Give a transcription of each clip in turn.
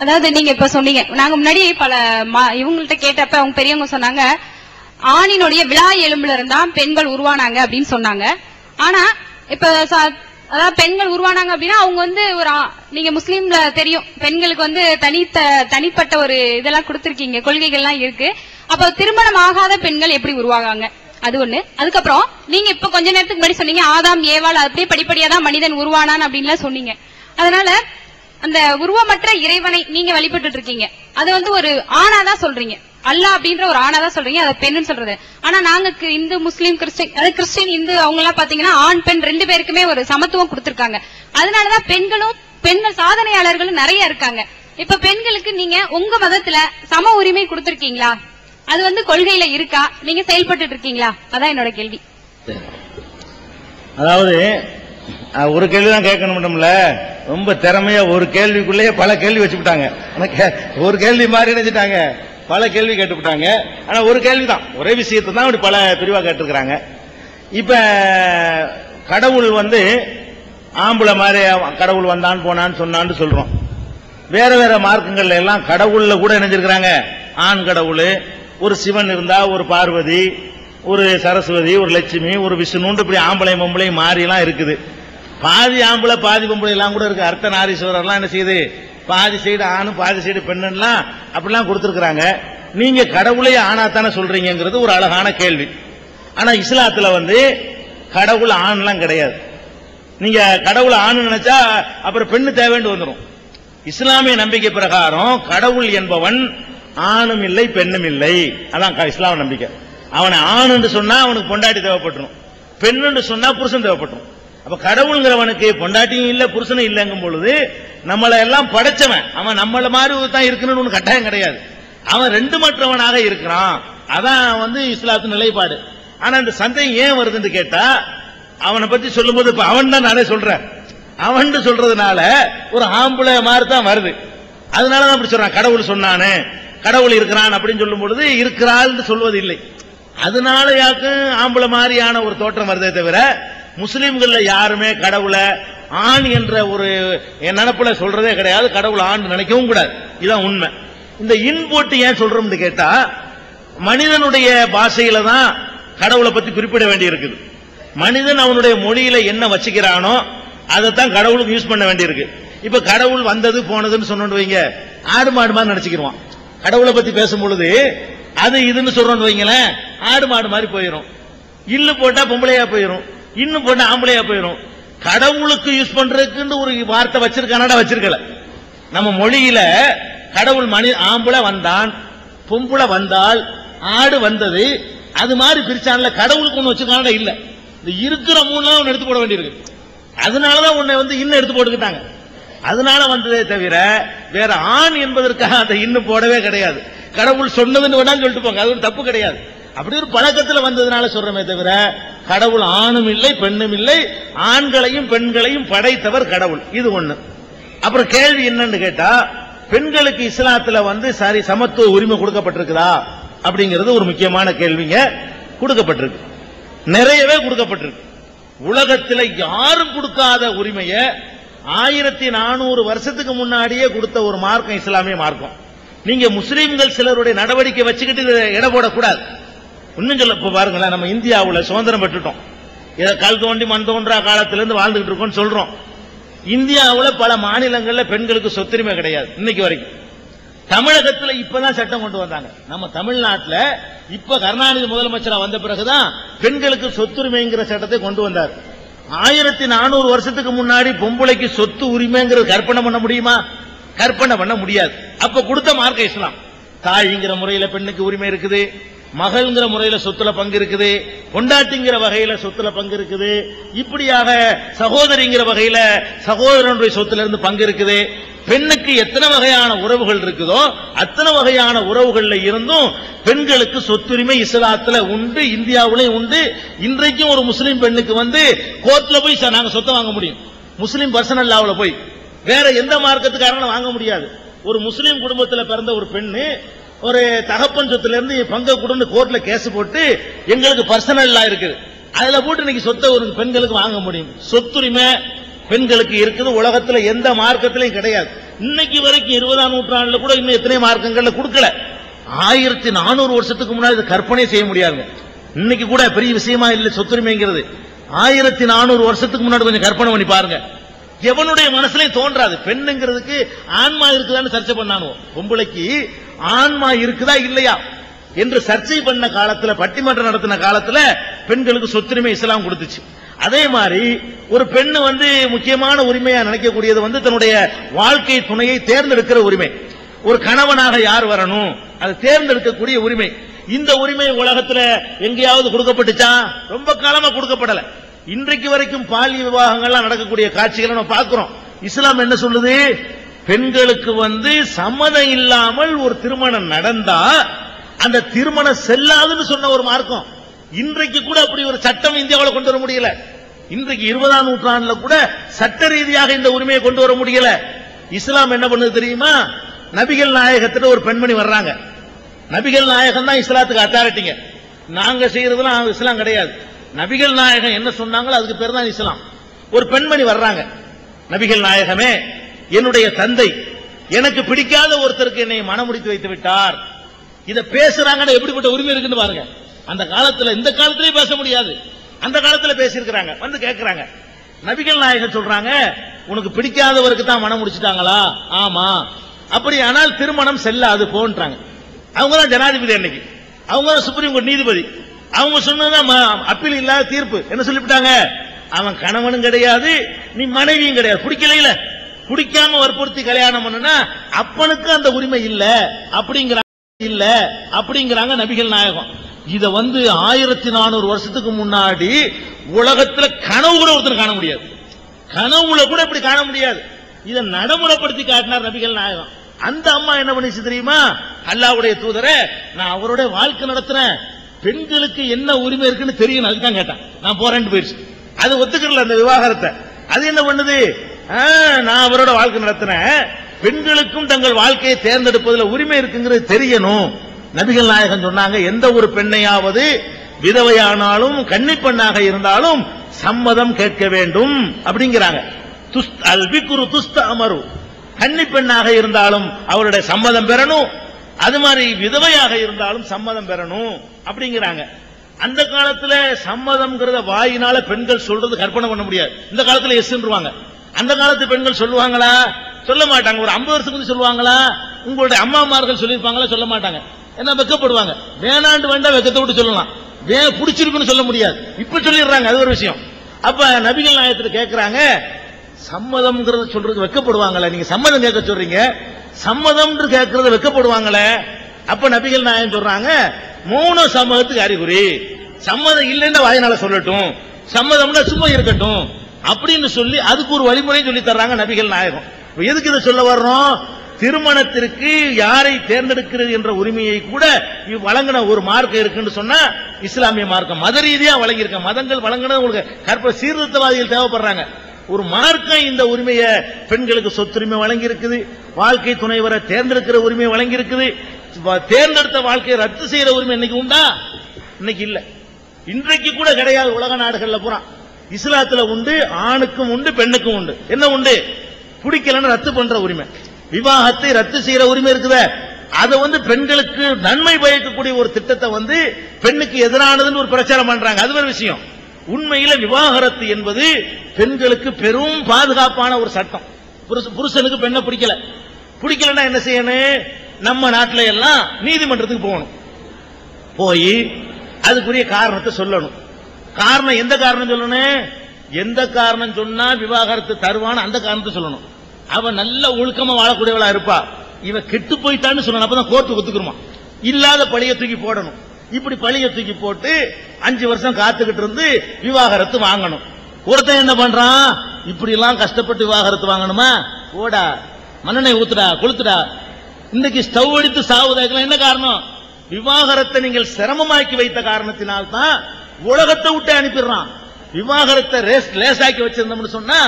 அதாவது நீங்க இப்ப சொன்னீங்க நாங்க முன்னாடி பல ம- இவங்கள்ட்ட கேட்டப்ப அவங்க பெரியவங்க சொன்னாங்க ஆணினுடைய விழா எலும்புல இருந்தா பெண்கள் உருவானாங்க அப்படின்னு சொன்னாங்க. ஆனா இப்ப அதாவது பெண்கள் உருவானாங்க அப்படின்னா அவங்க வந்து ஒரு நீங்க முஸ்லீம்ல தெரியும் பெண்களுக்கு வந்து தனித்த தனிப்பட்ட ஒரு இதெல்லாம் கொடுத்திருக்கீங்க கொள்கைகள்லாம் இருக்கு. அப்ப திருமணம் ஆகாத பெண்கள் எப்படி உருவாகாங்க? அது ஒண்ணு. அதுக்கப்புறம் நீங்க இப்ப கொஞ்ச நேரத்துக்கு முன்னாடி சொன்னீங்க ஆதாம் ஏவாள் அப்படியே படிப்படியா தான் மனிதன் உருவானான் அப்படின்லாம் சொன்னீங்க. அதனால அந்த உருவமற்ற இறைவனை நீங்க வழிபட்டுட்டு இருக்கீங்க அது வந்து ஒரு ஆணா தான் சொல்றீங்க. அல்லாஹ் அப்படின்ற ஒரு ஆணா தான் சொல்றீங்க. அதை பெண்ணுன்னு சொல்றது. ஆனா நாங்க இந்து முஸ்லீம் கிறிஸ்டின் அதாவது கிறிஸ்டின் இந்து அவங்க எல்லாம் பாத்தீங்கன்னா ஆண் பெண் ரெண்டு பேருக்குமே ஒரு சமத்துவம் கொடுத்திருக்காங்க. அதனாலதான் பெண்களும் பெண்கள் சாதனையாளர்களும் நிறைய இருக்காங்க. இப்ப பெண்களுக்கு நீங்க உங்க மதத்துல சம உரிமை கொடுத்திருக்கீங்களா? அது வந்து கொள்கையில இருக்கா? நீங்க செயல்பட்டு இருக்கீங்களா? அதான் என்னோட கேள்வி. அதாவது ஒரு கேள்வி தான் மட்டும்ல ரொம்ப திறமையா ஒரு கேள்விக்குள்ளேயே பல கேள்வி வச்சுட்டாங்க கே- ஒரு கேள்வி மாதிரி நினைச்சிட்டாங்க. பல கேள்வி கேட்டுவிட்டாங்க ஆனா ஒரு கேள்வி தான் ஒரே விஷயத்தை தான் அப்படி பல பிரிவா கேட்டிருக்கிறாங்க. இப்ப கடவுள் வந்து ஆம்பளை மாதிரி கடவுள் வந்தான் போனான்னு சொன்னான்னு சொல்றோம். வேற வேற மார்க்கங்கள்ல எல்லாம் கடவுள்ல கூட இணைஞ்சிருக்கிறாங்க. ஆண் கடவுள் ஒரு சிவன் இருந்தா ஒரு பார்வதி ஒரு சரஸ்வதி ஒரு லட்சுமி ஒரு விஷ்ணுன்னு இப்படி ஆம்பளை பொம்பளை மாறிலாம் இருக்குது. பாதி ஆம்பளை பாதி பொம்பளை எல்லாம் கூட இருக்கு. அர்த்த நாரீஸ்வரர்லாம் என்ன செய்யுது? பாதி சைடு ஆணும் பாதி சைடு பெண்ணுலாம் அப்படிலாம் கொடுத்துருக்காங்க நீங்க கடவுளை தானே சொல்றீங்கிறது ஒரு அழகான கேள்வி. ஆனா இஸ்லாத்துல வந்து கடவுள் ஆண்லாம் கிடையாது. நீங்க கடவுள் ஆண் நினைச்சா அப்புறம் பெண்ணு தேவைன்னு வந்துடும் இஸ்லாமிய நம்பிக்கை பிரகாரம் கடவுள் என்பவன் ஆணும் இல்லை பெண்ணும் இல்லை. அதான் க- இஸ்லாம நம்பிக்கை. அவனை ஆண் என்று சொன்னா அவனுக்கு பொண்டாட்டி தேவைப்பட்டுரும். பெண் என்று சொன்னா புருஷன் தேவைப்பட்டுரும். அப்ப கடவுள்ங்கிறவனுக்கு பொண்டாட்டியும் இல்ல புருஷனும் இல்லைங்கும் பொழுது நம்மளை எல்லாம் படைச்சவன். அவன் நம்மள மாதிரி தான் இருக்கணும்னு ஒண்ணு கட்டாயம் கிடையாது. அவன் ரெண்டு மற்றவனாக இருக்கிறான். அதான் வந்து இஸ்லாத்து நிலைப்பாடு. ஆனா இந்த சந்தேகம் ஏன் வருதுன்னு கேட்டா அவனை பத்தி சொல்லும்போது இப்ப அவன் தான் நானே சொல்றேன். அவன் சொல்றதுனால ஒரு ஆம்பளை மாதிரி தான் வருது. அதனாலதான் அப்படி சொல்றான். கடவுள் சொன்னானே கடவுள் இருக்கிறான் அப்படின்னு சொல்லும் பொழுது இருக்கிறாள்னு சொல்வது இல்லை அதனால யாருக்கும் ஆம்பளை மாதிரியான ஒரு தோற்றம் வருதே தவிர முஸ்லிம்கள்ல யாருமே கடவுளை ஆண் என்ற ஒரு என் நினப்புல சொல்றதே கிடையாது. கடவுள் ஆண் நினைக்கவும் கூடாது. இதுதான் உண்மை. இந்த இன் போட்டு ஏன் சொல்றோம்னு கேட்டா மனிதனுடைய பாஷையில தான் கடவுளை பத்தி குறிப்பிட வேண்டி இருக்குது மனிதன் அவனுடைய மொழியில என்ன வச்சுக்கிறானோ அதைத்தான் கடவுளுக்கு யூஸ் பண்ண வேண்டியிருக்கு. இப்ப கடவுள் வந்தது போனதுன்னு சொன்னோன்னு வைங்க ஆடு மாடு மாதிரி நினைச்சுக்கிடுவான் கடவுளை பத்தி பேசும் பொழுது அது இதுன்னு சொல்றோம்னு வைங்களேன் ஆடு மாடு மாதிரி போயிடும் இல்லு போட்டா பொம்பளையா போயிடும் இன்னும் போட்டா ஆம்பளையா போயிடும் கடவுளுக்கு யூஸ் பண்றதுக்குன்னு ஒரு வார்த்தை வச்சிருக்கானடா வச்சிருக்கல. நம்ம மொழியில கடவுள் மணி ஆம்பளை வந்தான் பொம்பளை வந்தால் ஆடு வந்தது அது மாதிரி பிரிச்சான்ல கடவுளுக்கு ஒண்ணு வச்சிருக்கானடா இல்ல. இந்த இருக்கிற மூணு எடுத்து போட வேண்டியிருக்கு. அதனாலதான் உன்னை வந்து இன்னும் எடுத்து போட்டுக்கிட்டாங்க. அதனால வந்ததே தவிர வேற ஆண் என்பதற்காக அதை இன்னும் போடவே கிடையாது. கடவுள் சொன்னதுன்னு வேணாலும் சொல்லிட்டு போங்க. அது ஒரு தப்பு கிடையாது. அப்படி ஒரு பழக்கத்துல வந்ததுனால சொல்றமே தவிர கடவுள் ஆணும் இல்லை பெண்ணும் இல்லை. ஆண்களையும் பெண்களையும் படைத்தவர் கடவுள். இது ஒண்ணு. அப்புறம் கேள்வி என்னன்னு கேட்டா பெண்களுக்கு இஸ்லாத்துல வந்து சரி சமத்துவ உரிமை கொடுக்கப்பட்டிருக்குதா? அப்படிங்கிறது ஒரு முக்கியமான கேள்விங்க கொடுக்கப்பட்டிருக்கு. நிறையவே கொடுக்கப்பட்டிருக்கு. உலகத்தில் யாரும் கொடுக்காத உரிமையை ஆயிரத்தி நானூறு வருஷத்துக்கு முன்னாடியே கொடுத்த ஒரு மார்க்கம் இஸ்லாமிய மார்க்கம். நீங்க முஸ்லீம்கள் சிலருடைய நடவடிக்கை வச்சுக்கிட்டு இதை போடக்கூடாது. இன்னும் சொல்ல இப்ப பாருங்களேன் நம்ம இந்தியாவில் சுதந்திரம் பெற்றுட்டோம். இதை கல் தோண்டி மண் தோன்றா காலத்திலேருந்து வாழ்ந்துகிட்டு இருக்கோம்னு சொல்றோம். இந்தியாவில் பல மாநிலங்களில் பெண்களுக்கு சொத்துரிமை கிடையாது இன்னைக்கு வரைக்கும். தமிழகத்தில் இப்பதான் சட்டம் கொண்டு வந்தாங்க. நம்ம தமிழ்நாட்டில் இப்ப கருணாநிதி முதலமைச்சரா வந்த பிறகுதான் பெண்களுக்கு சொத்துரிமைங்கிற சட்டத்தை கொண்டு வந்தார். ஆயிரத்தி நானூறு வருஷத்துக்கு முன்னாடி பொம்பளைக்கு சொத்து உரிமைங்கிறது கற்பனை பண்ண முடியுமா? கற்பனை பண்ண முடியாது. அப்ப கொடுத்த மார்க்க இஸ்லாம். தாய்ங்கிற முறையில பெண்ணுக்கு உரிமை இருக்குது மகள்ங்கிற முறையில சொத்துல பங்கு இருக்குது பொண்டாட்டிங்கிற வகையில சொத்துல பங்கு இருக்குது. இப்படியாக சகோதரிங்கிற வகையில சகோதரனுடைய சொத்துல இருந்து பங்கு இருக்குது. பெண்ணுக்கு எத்தனை வகையான உறவுகள் இருக்குதோ அத்தனை வகையான உறவுகள்ல இருந்தும் பெண்களுக்கு சொத்துரிமை இஸ்லாத்துல உண்டு இந்தியாவிலையும் உண்டு. இன்றைக்கும் ஒரு முஸ்லீம் பெண்ணுக்கு வந்து கோர்ட்ல போய் நாங்க சொத்தை வாங்க முடியும். முஸ்லீம் பர்சனல் லாவில் போய். வேற எந்த மார்க்கத்துக்காரங்களும் வாங்க முடியாது. ஒரு முஸ்லீம் குடும்பத்தில் பிறந்த ஒரு பெண்ணு ஒரு தகப்பன் சொத்துல இருந்து பங்க கொடுன்னு கோர்ட்ல கேஸ் போட்டு எங்களுக்கு பர்சனல் இருக்குது. அதுல போட்டு இன்னைக்கு சொத்தை ஒரு பெண்களுக்கு வாங்க முடியும். சொத்துரிமை பெண்களுக்கு இருக்குது. உலகத்துல எந்த மார்க்கத்திலையும் கிடையாது. இன்னைக்கு வரைக்கும் இருபதாம் நூற்றாண்டுல கூட இன்னும் எத்தனை மார்க்கங்கள்ல கொடுக்கல. ஆயிரத்தி நானூறு வருஷத்துக்கு முன்னாடி இதை கற்பனை செய்ய முடியாதுங்க. இன்னைக்கு கூட பெரிய விஷயமா இல்லை சொத்துரிமைங்கிறது. ஆயிரத்தி நானூறு வருஷத்துக்கு முன்னாடி கொஞ்சம் கற்பனை பண்ணி பாருங்க. எவனுடைய மனசுலயும் தோன்றாது. பெண்ணுங்கிறதுக்கு ஆன்மா இருக்குதான்னு சர்ச்சை பண்ணானோ பொம்பளைக்கு ஆன்மா இருக்குதா இல்லையா? என்று சர்ச்சை பண்ண காலத்துல பட்டிமன்றம் நடத்தின காலத்துல பெண்களுக்கு சொத்துரிமை இஸ்லாம் கொடுத்துச்சு. அதே மாதிரி ஒரு பெண்ணு வந்து முக்கியமான உரிமையா நினைக்கக்கூடியது வந்து தன்னுடைய வாழ்க்கை துணையை தேர்ந்தெடுக்கிற உரிமை. ஒரு கணவனாக யார் வரணும்? அதை தேர்ந்தெடுக்கக்கூடிய உரிமை. இந்த உரிமை உலகத்துல எங்கேயாவது கொடுக்கப்பட்டுச்சா? ரொம்ப காலமா கொடுக்கப்படல. இன்றைக்கு வரைக்கும் பாலிய விவாகங்கள்லாம் நடக்கக்கூடிய காட்சிகளை நம்ம பார்க்கிறோம். இஸ்லாம் என்ன சொல்லுது? பெண்களுக்கு வந்து சம்மதம் இல்லாமல் ஒரு திருமணம் நடந்தா அந்த திருமணம் செல்லாதுன்னு சொன்ன ஒரு மார்க்கம். இன்றைக்கு கூட அப்படி ஒரு சட்டம் இந்தியாவில் கொண்டு வர முடியல. இன்றைக்கு இருபதாம் நூற்றாண்டுல கூட சட்ட ரீதியாக இந்த உரிமையை கொண்டு வர முடியல. இஸ்லாம் என்ன பண்ணுது தெரியுமா? நபிகள் நாயகத்துல ஒரு பெண்மணி வர்றாங்க. நபிகள் நாயகம் தான் இஸ்லாத்துக்கு அத்தாரிட்டிங்க நாங்க செய்யறதுலாம் இஸ்லாம் கிடையாது. நபிகள் நாயகம் என்ன சொன்னாங்களோ அதுக்கு பேர் தான் இஸ்லாம். ஒரு பெண்மணி வர்றாங்க. நபிகள் நாயகமே என்னுடைய தந்தை எனக்கு பிடிக்காத ஒருத்தருக்கு என்னை மனமுடித்து வைத்து விட்டார். இதை பேசுறாங்கன்னா எப்படிப்பட்ட உரிமை இருக்குன்னு பாருங்க. அந்த காலத்துல இந்த காலத்திலே பேச முடியாது. அந்த காலத்துல பேசியிருக்கிறாங்க. வந்து கேட்கிறாங்க நபிகள் நாயகன் சொல்றாங்க உனக்கு பிடிக்காதவருக்கு தான் மனம் முடிச்சிட்டாங்களா? ஆமா. அப்படியானால் திருமணம் செல்லாது போன்றாங்க. அவங்க தான் ஜனாதிபதி அன்னைக்கு. அவங்க தான் சுப்ரீம் கோர்ட் நீதிபதி. அவங்க சொன்னதான் அப்பீல் இல்லாத தீர்ப்பு. என்ன சொல்லிவிட்டாங்க? அவன் கணவனும் கிடையாது நீ மனைவியும் கிடையாது. பிடிக்கல பிடிக்காம வற்புறுத்தி கல்யாணம் பண்ணுனா அப்பனுக்கு அந்த உரிமை இல்ல. அப்படிங்கிறாங்க இல்ல. அப்படிங்கிறாங்க நபிகள் நாயகம். இத வந்து ஆயிரத்தி நானூறு வருஷத்துக்கு முன்னாடி உலகத்துல கனவு கூட ஒருத்தர் காண முடியாது. கனவுல கூட இப்படி காண முடியாது. இதை நடைமுறைப்படுத்தி காட்டினார் நபிகள் நாயகம். அந்த அம்மா என்ன பண்ணிச்சு தெரியுமா? அல்லாவுடைய தூதரை நான் அவருடைய வாழ்க்கை நடத்துறேன். பெண்களுக்கு என்ன உரிமை இருக்குன்னு தெரியும் அதுதான் கேட்டேன். நான் போறேன்னு போயிடுச்சு. அது ஒத்துக்கல அந்த விவாகரத்தை. அது என்ன பண்ணுது? நான் அவரோட வாழ்க்கை நடத்தினேன். பெண்களுக்கும் தங்கள் வாழ்க்கையை தேர்ந்தெடுப்பதில் உரிமை இருக்குங்கிறது தெரியணும். நபிகள் நாயகன் சொன்னாங்க எந்த ஒரு பெண்ணையாவது விதவையானாலும் கன்னிப்பெண்ணாக இருந்தாலும் சம்மதம் கேட்க வேண்டும் அப்படிங்கிறாங்க. துஸ்த் அல்பிக்குரு துஸ்த அமரு. கன்னிப்பெண்ணாக இருந்தாலும் அவருடைய சம்மதம் பெறணும். அது மாதிரி விதவையாக இருந்தாலும் சம்மதம் பெறணும் அப்படிங்கிறாங்க. அந்த காலத்துல சம்மதம்ங்கிறத வாயினால பெண்கள் சொல்றது கற்பனை பண்ண முடியாது. இந்த காலத்துல எஸ்ன்றுவாங்க அந்த காலத்து பெண்கள் சொல்லுவாங்களா? சொல்ல மாட்டாங்க. ஒரு ஐம்பது வருஷத்துக்கு சொல்லுவாங்களா? உங்களுடைய அம்மாமார்கள் சொல்லியிருப்பாங்களா? சொல்ல மாட்டாங்க. என்ன வெக்கப்படுவாங்க. வேணாண்டு வேண்டாம் வெக்கத்தை விட்டு சொல்லலாம். வே பிடிச்சிருக்குன்னு சொல்ல முடியாது. இப்ப சொல்லிடுறாங்க. அது ஒரு விஷயம். அப்ப நபிகள் நாயகத்துல கேட்கிறாங்க சம்மதம்ங்கிறத சொல்றது வெக்கப்படுவாங்களே. நீங்க சம்மதம் கேட்க சொல்றீங்க. சம்மதம் கேட்கறது வெக்கப்படுவாங்களே. அப்ப நபிகள் நாயகம் சொல்றாங்க மூணு சம்மதத்துக்கு அறிகுறி. சம்மதம் இல்லைன்னா வாயினால சொல்லட்டும். சம்மதம்னா சும்மா இருக்கட்டும். அப்படின்னு சொல்லி அதுக்கு ஒரு வழிமுறை சொல்லி தர்றாங்க நபிகள் நாயகம். எதுக்கு இதை சொல்ல வர்றோம்? திருமணத்திற்கு யாரை தேர்ந்தெடுக்கிறது என்ற உரிமையை கூட இவ் வழங்கின ஒரு மார்க்கம் இருக்குன்னு சொன்னா இஸ்லாமிய மார்க்கம். மத ரீதியா வழங்கியிருக்க மதங்கள் வழங்கின உங்களுக்கு கற்ப சீர்திருத்தவாதிகள் தேவைப்படுறாங்க. ஒரு மார்க்கம் இந்த உரிமையை பெண்களுக்கு சொத்துரிமை வழங்கி இருக்குது வாழ்க்கை துணைவரை தேர்ந்தெடுக்கிற உரிமை வழங்கி இருக்குது தேர்ந்தெடுத்த வாழ்க்கையை ரத்து செய்யற உரிமை இன்னைக்கு உண்டா? இன்னைக்கு இல்ல. இன்றைக்கு கூட கிடையாது உலக நாடுகள்ல பூரா. இஸ்லாத்துல உண்டு ஆணுக்கும் உண்டு பெண்ணுக்கும் உண்டு. என்ன உண்டு? பிடிக்கலன்னு ரத்து பண்ற உரிமை. விவாகத்தை ரத்து செய்யற உரிமை இருக்குதா. அதை வந்து பெண்களுக்கு நன்மை பயக்கக்கூடிய ஒரு திட்டத்தை வந்து பெண்ணுக்கு எதிரானதுன்னு ஒரு பிரச்சாரம் பண்றாங்க. அது ஒரு விஷயம். உண்மையில விவாகரத்து என்பது பெண்களுக்கு பெரும் பாதுகாப்பான ஒரு சட்டம். புருஷனுக்கு பெண்ணை பிடிக்கல. பிடிக்கலன்னா என்ன செய்யணும்? நம்ம நாட்டில் எல்லாம் நீதிமன்றத்துக்கு போகணும். போய் அதுக்குரிய காரணத்தை சொல்லணும். காரணம் எந்த காரணம் சொல்லணும்? எந்த காரணம் சொன்னா விவாகரத்து தருவான்னு அந்த காரணத்தை சொல்லணும். அவன் நல்ல ஒழுக்கமா வாழக்கூடியவளா இருப்பா. இவ கெட்டு போயிட்டான்னு சொல்லணும். அப்பதான் கோர்ட்டு ஒத்துக்குருமா இல்லாத பழிய தூக்கி போடணும். இப்படி பழிய தூக்கி போட்டு அஞ்சு வருஷம் காத்துக்கிட்டு இருந்து விவாகரத்து வாங்கணும். ஒருத்தன் என்ன பண்றான்? இப்படி எல்லாம் கஷ்டப்பட்டு விவாகரத்து வாங்கணுமா? ஓடா மண்ணெண்ணெய் ஊத்துடா கொளுத்துடா. இன்னைக்கு ஸ்டவ் அடித்து சாவுதாக்கலாம் என்ன காரணம்? விவாகரத்தை நீங்கள் சிரமமாக்கி வைத்த காரணத்தினால் தான் உலகத்தை விட்டு அனுப்பிடுறான். விவாகரத்தை ரேஸ் லேசாக்கி வச்சிருந்தோம்னு சொன்னா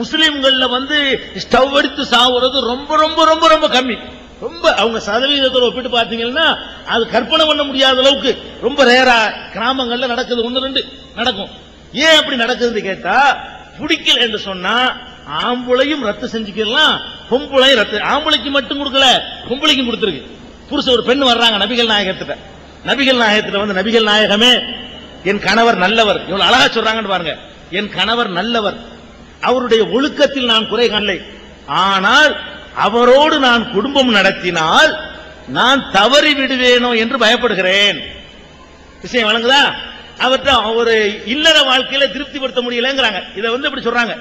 முஸ்லிம்கள்ல வந்து ஸ்டவ் அடித்து சாவுறது ரொம்ப ரொம்ப ரொம்ப ரொம்ப கம்மி. ரொம்ப அவங்க சதவீதத்தில் ஒப்பிட்டு பார்த்தீங்கன்னா அது கற்பனை பண்ண முடியாத அளவுக்கு ரொம்ப ரேரா கிராமங்கள்ல நடக்குது. ஒன்று ரெண்டு நடக்கும். ஏன் அப்படி நடக்குதுன்னு கேட்டா பிடிக்கல என்று சொன்னா ஆம்பளையும் ரத்து செஞ்சுக்கலாம் பொம்பளையும் ரத்து ஆம்பளைக்கு மட்டும் கொடுக்கல பொம்பளைக்கும் கொடுத்துருக்கு. புருஷ ஒரு பெண் வர்றாங்க நபிகள் நாயகத்திட்ட நபிகள் நாயகத்துல வந்து நபிகள் நாயகமே என் கணவர் நல்லவர். இவ்வளவு அழகா சொல்றாங்கன்னு பாருங்க. என் கணவர் நல்லவர். அவருடைய ஒழுக்கத்தில் நான் குறை காணலை. ஆனால் அவரோடு நான் குடும்பம் நடத்தினால் நான் தவறி விடுவேனோ என்று பயப்படுகிறேன். விஷயம் வழங்குதா அவர்கிட்ட ஒரு இல்லற வாழ்க்கையில திருப்திப்படுத்த முடியலங்கிறாங்க. இதை வந்து இப்படி சொல்றாங்க.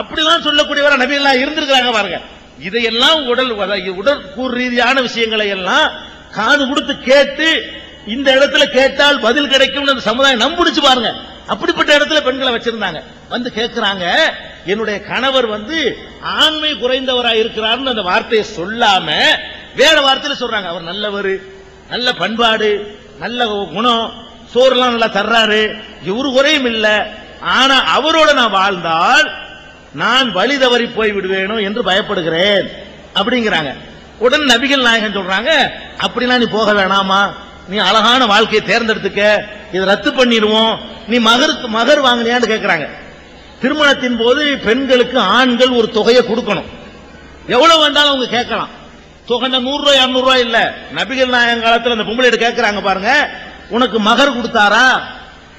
அப்படிலாம் சொல்லக்கூடியவர நபியெல்லாம் இருந்திருக்கிறாங்க பாருங்க. இதையெல்லாம் உடல் உடற்கூறு ரீதியான விஷயங்களை எல்லாம் காது கொடுத்து கேட்டு இந்த இடத்துல கேட்டால் பதில் கிடைக்கும் அந்த சமுதாயம் நம்பிடுச்சு பாருங்க. அப்படிப்பட்ட இடத்துல பெண்களை வச்சிருந்தாங்க. வந்து கேட்கிறாங்க என்னுடைய கணவர் வந்து ஆண்மை குறைந்தவரா இருக்கிறார்னு அந்த வார்த்தையை சொல்லாம வேற வார்த்தையில சொல்றாங்க. அவர் நல்லவர் நல்ல பண்பாடு நல்ல குணம் சோறுலாம் நல்லா தர்றாரு. இவரு குறையும் இல்ல. ஆனா அவரோட நான் வாழ்ந்தால் நான் வழி தவறி போய் விடுவேனோ என்று பயப்படுகிறேன். அப்படிங்கிறாங்க. உடன் நபிகள் நாயகன் சொல்றாங்க அப்படிலாம் நீ போக வேணாமா? நீ அழகான வாழ்க்கையை தேர்ந்தெடுத்துக்க. இதை ரத்து பண்ணிடுவோம். நீ மகருக்கு மகர் வாங்கினியான்னு கேட்கிறாங்க திருமணத்தின் போது பெண்களுக்கு ஆண்கள் ஒரு தொகையை கொடுக்கணும். எவ்வளவு வந்தாலும் அவங்க கேட்கலாம். தொகை நூறு ரூபாய் இரநூறு ரூபாய் இல்ல. நபிகள் நாயகம் காலத்தில் அந்த பொம்பளை கேட்கறாங்க பாருங்க. உனக்கு மகர் கொடுத்தாரா?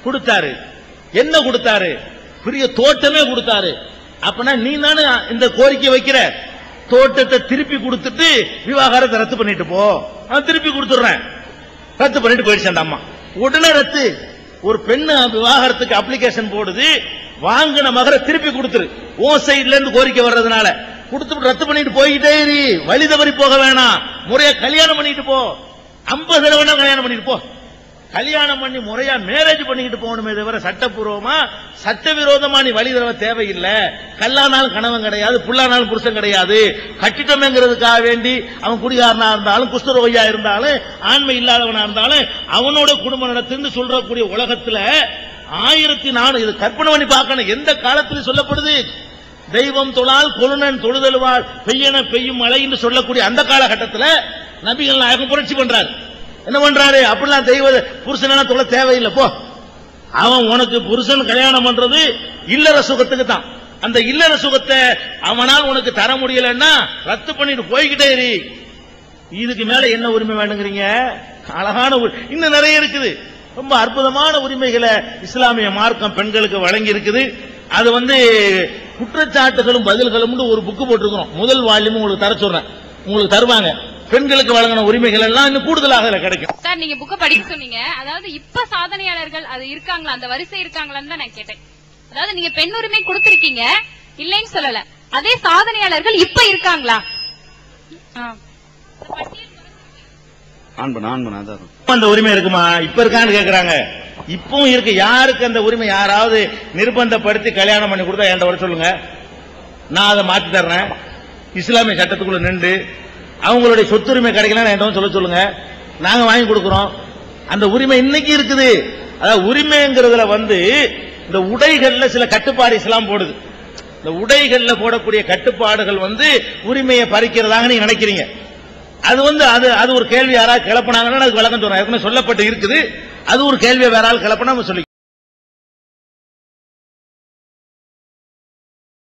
கொடுத்தாரு. என்ன கொடுத்தாரு? பெரிய தோட்டமே கொடுத்தாரு. அப்பனா நீ தானே இந்த கோரிக்கை வைக்கிற? தோட்டத்தை திருப்பி கொடுத்துட்டு விவாகரத்தை ரத்து பண்ணிட்டு போ. நான் திருப்பி கொடுத்துடுறேன். ரத்து பண்ணிட்டு போயிடுச்சு அந்த அம்மா. உடனே ரத்து. ஒரு பெண்ணு விவாகரத்துக்கு அப்ளிகேஷன் போடுது. வாங்கின மகரை திருப்பி கொடுத்துரு. ஓ சைட்ல இருந்து கோரிக்கை வர்றதுனால. கொடுத்து ரத்து பண்ணிட்டு போய்கிட்டே இரு. வழி தவறி போக வேணாம். முறையா கல்யாணம் பண்ணிட்டு போ. ஐம்பது தடவை கல்யாணம் பண்ணிட்டு போ. கல்யாணம் பண்ணி முறையா மேரேஜ் பண்ணிக்கிட்டு போகணுமே தவிர சட்டப்பூர்வமா சட்டவிரோதமா நீ வழி தரவ தேவையில்லை. கல்லானாலும் கணவன் கிடையாது புல்லானாலும் புருஷன் கிடையாது. கட்டிட்டமேங்கிறதுக்காக வேண்டி அவன் குடிகாரனா இருந்தாலும் குஷ்டரோகியா இருந்தாலும் ஆண்மை இல்லாதவனா இருந்தாலும் அவனோட குடும்பம் நடத்துன்னு சொல்றக்கூடிய உலகத்துல ஆயிரத்தி நானூறு இது கற்பனை பண்ணி பார்க்கணும். எந்த காலத்திலும் சொல்லப்படுது? தெய்வம் தொழால் கொழுனன் தொழுதழுவாள் பெய்யன பெய்யும் மழை என்று சொல்லக்கூடிய அந்த காலகட்டத்தில் நபிகள் நாயகம் புரட்சி பண்றாரு. என்ன பண்றாரு? அப்படிலாம் தெய்வ புருஷன் தொலை தேவையில்லை. போ. அவன் உனக்கு புருஷன் கல்யாணம் பண்றது இல்லற சுகத்துக்கு தான். அந்த இல்லற சுகத்தை அவனால் உனக்கு தர முடியலன்னா ரத்து பண்ணிட்டு போய்கிட்டே இரு. இதுக்கு மேல என்ன உரிமை வேணுங்கிறீங்க அழகான இன்னும் நிறைய இருக்குது. ரொம்ப அற்புதமான உரிமைகளை இஸ்லாமிய மார்க்கம் பெண்களுக்கு வழங்கி இருக்குது அது வந்து குற்றச்சாட்டுகளும் பதில்களும் ஒரு புக்கு போட்டிருக்கிறோம். முதல் வால்யூம் உங்களுக்கு தர சொல்றேன். உங்களுக்கு தருவாங்க. பெண்களுக்கு வழங்கின உரிமைகள் எல்லாம் இன்னும் கூடுதலாக அதுல கிடைக்கும். சார் நீங்க புக்க படிக்க சொன்னீங்க. அதாவது இப்ப சாதனையாளர்கள் அது இருக்காங்களா? அந்த வரிசை இருக்காங்களான்னு தான் நான் கேட்டேன். அதாவது நீங்க பெண் உரிமை கொடுத்திருக்கீங்க. இல்லைன்னு சொல்லல. அதே சாதனையாளர்கள் இப்ப இருக்காங்களா? அந்த உரிமை இருக்குமா? இப்ப இருக்கான்னு கேக்குறாங்க. இப்பவும் இருக்கு. யாருக்கு அந்த உரிமை? யாராவது நிர்பந்தப்படுத்தி கல்யாணம் பண்ணி கொடுத்தா என்கிட்ட வர சொல்லுங்க. நான் அதை மாத்தி தர்றேன். இஸ்லாமிய சட்டத்துக்குள்ள நின்று அவங்களுடைய சொத்துரிமை கிடைக்கலன்னு என்கிட்ட சொல்ல சொல்லுங்க. நாங்க வாங்கி கொடுக்கிறோம். அந்த உரிமை இன்னைக்கு இருக்குது. அதாவது உரிமைங்கிறதுல வந்து இந்த உடைகள்ல சில கட்டுப்பாடு இஸ்லாம் போடுது. இந்த உடைகள்ல போடக்கூடிய கட்டுப்பாடுகள் வந்து உரிமையை பறிக்கிறதாக நீங்க நினைக்கிறீங்க. அது வந்து அது அது ஒரு கேள்வி யாராவது கிளப்பினாங்கன்னா அதுக்கு விளக்கம் சொல்றேன். சொல்லப்பட்டு இருக்குது. அது ஒரு கேள்வியை வேற ஆள் கிளப்பினா நம்ம சொல்லி